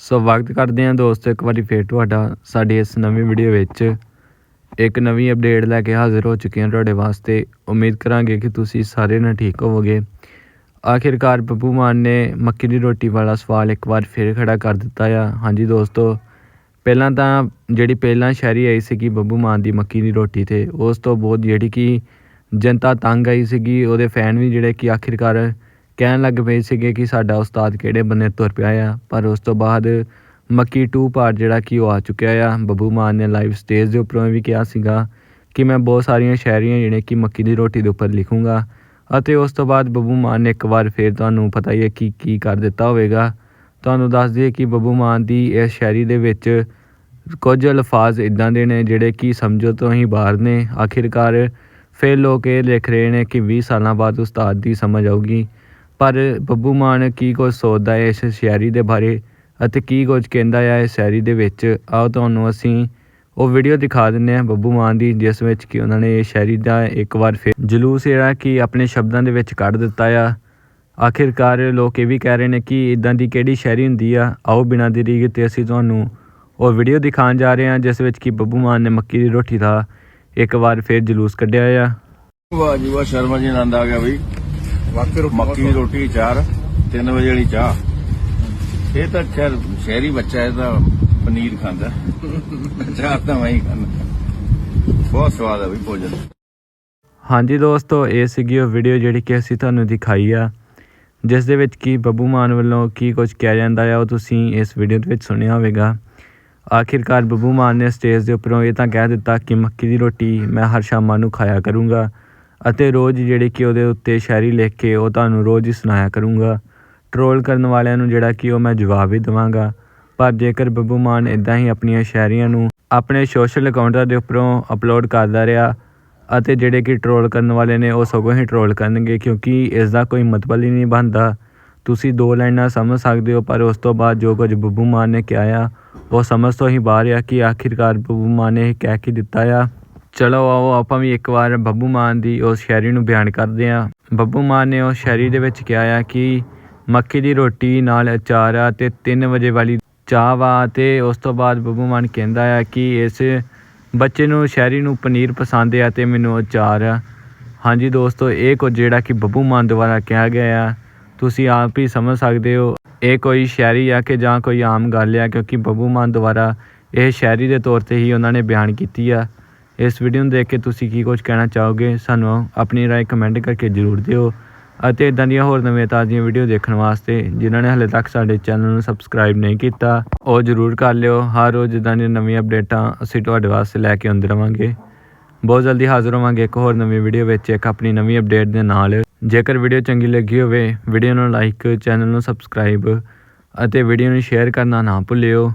ਸਵਾਗਤ ਕਰਦੇ ਹਾਂ ਦੋਸਤੋ, ਇੱਕ ਵਾਰੀ ਫੇਰ ਤੁਹਾਡਾ ਸਾਡੀ ਇਸ ਨਵੀਂ ਵੀਡੀਓ ਵਿੱਚ। ਇੱਕ ਨਵੀਂ ਅਪਡੇਟ ਲੈ ਕੇ ਹਾਜ਼ਰ ਹੋ ਚੁੱਕੇ ਹਾਂ ਤੁਹਾਡੇ ਵਾਸਤੇ। ਉਮੀਦ ਕਰਾਂਗੇ ਕਿ ਤੁਸੀਂ ਸਾਰੇ ਨਾਲ ਠੀਕ ਹੋਵੋਗੇ। ਆਖਿਰਕਾਰ ਬੱਬੂ ਮਾਨ ਨੇ ਮੱਕੀ ਦੀ ਰੋਟੀ ਵਾਲਾ ਸਵਾਲ ਇੱਕ ਵਾਰ ਫੇਰ ਖੜਾ ਕਰ ਦਿੱਤਾ ਆ। ਹਾਂਜੀ ਦੋਸਤੋ, ਪਹਿਲਾਂ ਤਾਂ ਜਿਹੜੀ ਪਹਿਲਾਂ ਸ਼ਾਇਰੀ ਆਈ ਸੀਗੀ ਬੱਬੂ ਮਾਨ ਦੀ ਮੱਕੀ ਦੀ ਰੋਟੀ ਤੇ, ਉਸ ਤੋਂ ਬਹੁਤ ਜਿਹੜੀ ਕਿ ਜਨਤਾ ਤੰਗ ਆਈ ਸੀਗੀ, ਉਹਦੇ ਫੈਨ ਵੀ ਜਿਹੜੇ ਕਿ ਆਖਿਰਕਾਰ ਕਹਿਣ ਲੱਗ ਪਏ ਸੀਗੇ ਕਿ ਸਾਡਾ ਉਸਤਾਦ ਕਿਹੜੇ ਬੰਨੇ ਤੁਰ ਪਿਆ ਆ, ਪਰ ਉਸ ਤੋਂ ਬਾਅਦ ਮੱਕੀ 2 ਪਾਰਟ ਜਿਹੜਾ ਕਿ ਉਹ ਆ ਚੁੱਕਿਆ ਆ। ਬੱਬੂ ਮਾਨ ਨੇ ਲਾਈਵ ਸਟੇਜ ਦੇ ਉੱਪਰੋਂ ਵੀ ਕਿਹਾ ਸੀਗਾ ਕਿ ਮੈਂ ਬਹੁਤ ਸਾਰੀਆਂ ਸ਼ਾਇਰੀਆਂ ਜਿਹੜੇ ਕਿ ਮੱਕੀ ਦੀ ਰੋਟੀ ਦੇ ਉੱਪਰ ਲਿਖੂੰਗਾ ਅਤੇ ਉਸ ਤੋਂ ਬਾਅਦ ਬੱਬੂ ਮਾਨ ਨੇ ਇੱਕ ਵਾਰ ਫੇਰ ਤੁਹਾਨੂੰ ਪਤਾ ਹੀ ਹੈ ਕਿ ਕੀ ਕਰ ਦਿੱਤਾ ਹੋਵੇਗਾ। ਤੁਹਾਨੂੰ ਦੱਸ ਦਈਏ ਕਿ ਬੱਬੂ ਮਾਨ ਦੀ ਇਸ ਸ਼ਾਇਰੀ ਦੇ ਵਿੱਚ ਕੁਝ ਅਲਫਾਜ਼ ਇਦਾਂ ਦੇ ਨੇ ਜਿਹੜੇ ਕਿ ਸਮਝੋ ਤੋਂ ਹੀ ਬਾਹਰ ਨੇ। ਆਖਿਰਕਾਰ ਫਿਰ ਲੋਕ ਇਹ ਲਿਖ ਰਹੇ ਨੇ ਕਿ 20 ਸਾਲਾਂ ਬਾਅਦ ਉਸਤਾਦ ਦੀ ਸਮਝ ਆਊਗੀ। ਪਰ ਬੱਬੂ ਮਾਨ ਕੀ ਕੁਝ ਸੋਚਦਾ ਹੈ ਇਸ ਸ਼ਾਇਰੀ ਦੇ ਬਾਰੇ ਅਤੇ ਕੀ ਕੁਝ ਕਹਿੰਦਾ ਹੈ ਇਸ ਸ਼ਾਇਰੀ ਦੇ ਵਿੱਚ? ਆਓ ਤੁਹਾਨੂੰ ਅਸੀਂ ਉਹ ਵੀਡੀਓ ਦਿਖਾ ਦਿੰਦੇ ਹਾਂ ਬੱਬੂ ਮਾਨ ਦੀ, ਜਿਸ ਵਿੱਚ ਕਿ ਉਹਨਾਂ ਨੇ ਇਹ ਸ਼ਾਇਰੀ ਦਾ ਇੱਕ ਵਾਰ ਫਿਰ ਜਲੂਸ ਜਿਹੜਾ ਕਿ ਆਪਣੇ ਸ਼ਬਦਾਂ ਦੇ ਵਿੱਚ ਕੱਢ ਦਿੱਤਾ ਆ। ਆਖਿਰਕਾਰ ਲੋਕ ਇਹ ਵੀ ਕਹਿ ਰਹੇ ਨੇ ਕਿ ਇਦਾਂ ਦੀ ਕਿਹੜੀ ਸ਼ਾਇਰੀ ਹੁੰਦੀ ਆ? ਆਓ ਬਿਨਾਂ ਦੇਰੀ ਕੀਤੇ ਅਸੀਂ ਤੁਹਾਨੂੰ ਉਹ ਵੀਡੀਓ ਦਿਖਾਉਣ ਜਾ ਰਹੇ ਹਾਂ, ਜਿਸ ਵਿੱਚ ਕਿ ਬੱਬੂ ਮਾਨ ਨੇ ਮੱਕੀ ਦੀ ਰੋਟੀ ਦਾ ਇੱਕ ਵਾਰ ਫਿਰ ਜਲੂਸ ਕੱਢਿਆ ਆ। ਵਾਹ ਜੀ ਵਾਹ, ਸ਼ਰਮਾ ਜੀ ਆਨੰਦ ਆ ਗਿਆ ਬਈ। ਵਾਕਈ ਰੋਟੀ ਮੱਕੀ ਦੀ ਰੋਟੀ ਚਾਰ 3 ਵਜੇ ਵਾਲੀ ਚਾਹ। ਇਹ ਤਾਂ ਖੈਰ ਸ਼ਹਿਰੀ ਬੱਚਾ ਹੈ ਤਾਂ ਪਨੀਰ ਖਾਂਦਾ। ਚਾਹ ਤਾਂ ਮੈਂ ਹੀ ਖਾਂਦਾ। ਬਹੁਤ ਸਵਾਦ ਹੈ ਬਈ ਭੋਜਨ। ਹਾਂਜੀ ਦੋਸਤੋ ਇਹ ਸੀਗੀ ਉਹ ਵੀਡੀਓ ਜਿਹੜੀ ਕਿ ਅਸੀਂ ਤੁਹਾਨੂੰ ਦਿਖਾਈ ਆ। ਜਿਸ ਦੇ ਵਿੱਚ ਕੀ ਬੱਬੂ ਮਾਨ ਵੱਲੋਂ ਕੀ ਕੁਝ ਕਿਹਾ ਜਾਂਦਾ ਆ ਉਹ ਤੁਸੀਂ ਇਸ ਵੀਡੀਓ ਦੇ ਵਿੱਚ ਸੁਣਿਆ ਹੋਵੇਗਾ। ਆਖਿਰਕਾਰ ਬੱਬੂ ਮਾਨ ਨੇ ਸਟੇਜ ਦੇ ਉੱਪਰੋਂ ਇਹ ਤਾਂ ਕਹਿ ਦਿੱਤਾ ਕਿ ਮੱਕੀ ਦੀ ਰੋਟੀ ਮੈਂ ਹਰ ਸ਼ਾਮਾਂ ਨੂੰ ਖਾਇਆ ਕਰੂੰਗਾ। ਅਤੇ ਰੋਜ਼ ਜਿਹੜੇ ਕਿ ਉਹਦੇ ਉੱਤੇ ਸ਼ਾਇਰੀ ਲਿਖ ਕੇ ਉਹ ਤੁਹਾਨੂੰ ਰੋਜ਼ ਹੀ ਸੁਣਾਇਆ ਕਰੂੰਗਾ। ਟਰੋਲ ਕਰਨ ਵਾਲਿਆਂ ਨੂੰ ਜਿਹੜਾ ਕਿ ਉਹ ਮੈਂ ਜਵਾਬ ਹੀ ਦੇਵਾਂਗਾ। ਪਰ ਜੇਕਰ ਬੱਬੂ ਮਾਨ ਇਦਾਂ ਹੀ ਆਪਣੀਆਂ ਸ਼ਾਇਰੀਆਂ ਨੂੰ ਆਪਣੇ ਸੋਸ਼ਲ ਅਕਾਊਂਟਾਂ ਦੇ ਉੱਪਰੋਂ ਅਪਲੋਡ ਕਰਦਾ ਰਿਹਾ ਅਤੇ ਜਿਹੜੇ ਕਿ ਟਰੋਲ ਕਰਨ ਵਾਲੇ ਨੇ ਉਹ ਸਗੋਂ ਹੀ ਟਰੋਲ ਕਰਨਗੇ ਕਿਉਂਕਿ ਇਸ ਦਾ ਕੋਈ ਮਤਲਬ ਹੀ ਨਹੀਂ ਬਣਦਾ। ਤੁਸੀਂ ਦੋ ਲਾਈਨਾਂ ਸਮਝ ਸਕਦੇ ਹੋ ਪਰ ਉਸ ਤੋਂ ਬਾਅਦ ਜੋ ਕੁਝ ਬੱਬੂ ਮਾਨ ਨੇ ਕਿਹਾ ਆ, ਉਹ ਸਮਝ ਤੋਂ ਹੀ ਬਾਹਰ ਆ ਕਿ ਆਖਿਰਕਾਰ ਬੱਬੂ ਮਾਨ ਨੇ ਇਹ ਕਹਿ ਕੇ ਦਿੱਤਾ ਆ। ਚਲੋ ਆਓ, ਆਪਾਂ ਵੀ ਇੱਕ ਵਾਰ ਬੱਬੂ ਮਾਨ ਦੀ ਉਸ ਸ਼ਾਇਰੀ ਨੂੰ ਬਿਆਨ ਕਰਦੇ ਹਾਂ। ਬੱਬੂ ਮਾਨ ਨੇ ਉਸ ਸ਼ਾਇਰੀ ਦੇ ਵਿੱਚ ਕਿਹਾ ਆ ਕਿ ਮੱਕੀ ਦੀ ਰੋਟੀ ਨਾਲ ਅਚਾਰ ਆ ਤੇ 3 ਵਜੇ ਵਾਲੀ ਚਾਹ ਵਾ ਤੇ ਉਸ ਤੋਂ ਬਾਅਦ ਬੱਬੂ ਮਾਨ ਕਹਿੰਦਾ ਆ ਕਿ ਇਸ ਬੱਚੇ ਨੂੰ ਸ਼ਾਇਰੀ ਨੂੰ ਪਨੀਰ ਪਸੰਦ ਆ ਤੇ ਮੈਨੂੰ ਅਚਾਰ ਆ। ਹਾਂਜੀ ਦੋਸਤੋ, ਇਹ ਕੁਝ ਜਿਹੜਾ ਕਿ ਬੱਬੂ ਮਾਨ ਦੁਆਰਾ ਕਿਹਾ ਗਿਆ ਆ। ਤੁਸੀਂ ਆਪ ਹੀ ਸਮਝ ਸਕਦੇ ਹੋ, ਇਹ ਕੋਈ ਸ਼ਾਇਰੀ ਆ ਕਿ ਜਾਂ ਕੋਈ ਆਮ ਗੱਲ ਆ ਕਿਉਂਕਿ ਬੱਬੂ ਮਾਨ ਦੁਆਰਾ ਇਹ ਸ਼ਾਇਰੀ ਦੇ ਤੌਰ ਤੇ ਹੀ ਉਹਨਾਂ ਨੇ ਬਿਆਨ ਕੀਤੀ ਆ। ਇਸ ਵੀਡੀਓ ਨੂੰ ਦੇਖ ਕੇ ਤੁਸੀਂ ਕੀ ਕੁਝ ਕਹਿਣਾ ਚਾਹੋਗੇ, ਸਾਨੂੰ ਆਪਣੀ ਰਾਏ ਕਮੈਂਟ ਕਰਕੇ ਜ਼ਰੂਰ ਦਿਓ ਅਤੇ ਇਦਾਂ ਦੀਆਂ ਹੋਰ ਨਵੇਂ ਤਾਜ਼ੀਆਂ ਵੀਡੀਓ ਦੇਖਣ ਵਾਸਤੇ ਜਿਨ੍ਹਾਂ ਨੇ ਹਲੇ ਤੱਕ ਸਾਡੇ ਚੈਨਲ ਨੂੰ ਸਬਸਕ੍ਰਾਈਬ ਨਹੀਂ ਕੀਤਾ, ਉਹ ਜ਼ਰੂਰ ਕਰ ਲਿਓ। ਹਰ ਰੋਜ਼ ਇਦਾਂ ਦੀਆਂ ਨਵੀਆਂ ਅਪਡੇਟਾਂ ਅਸੀਂ ਤੁਹਾਡੇ ਵਾਸਤੇ ਲੈ ਕੇ ਆਉਂਦੇ ਰਵਾਂਗੇ। ਬਹੁਤ ਜਲਦੀ ਹਾਜ਼ਰ ਹੋਵਾਂਗੇ ਇੱਕ ਹੋਰ ਨਵੀਂ ਵੀਡੀਓ ਵਿੱਚ, ਇੱਕ ਆਪਣੀ ਨਵੀਂ ਅਪਡੇਟ ਦੇ ਨਾਲ। ਜੇਕਰ ਵੀਡੀਓ ਚੰਗੀ ਲੱਗੀ ਹੋਵੇ ਵੀਡੀਓ ਨੂੰ ਲਾਈਕ ਚੈਨਲ ਨੂੰ ਸਬਸਕ੍ਰਾਈਬ ਅਤੇ ਵੀਡੀਓ ਨੂੰ ਸ਼ੇਅਰ ਕਰਨਾ ਨਾ ਭੁੱਲਿਓ।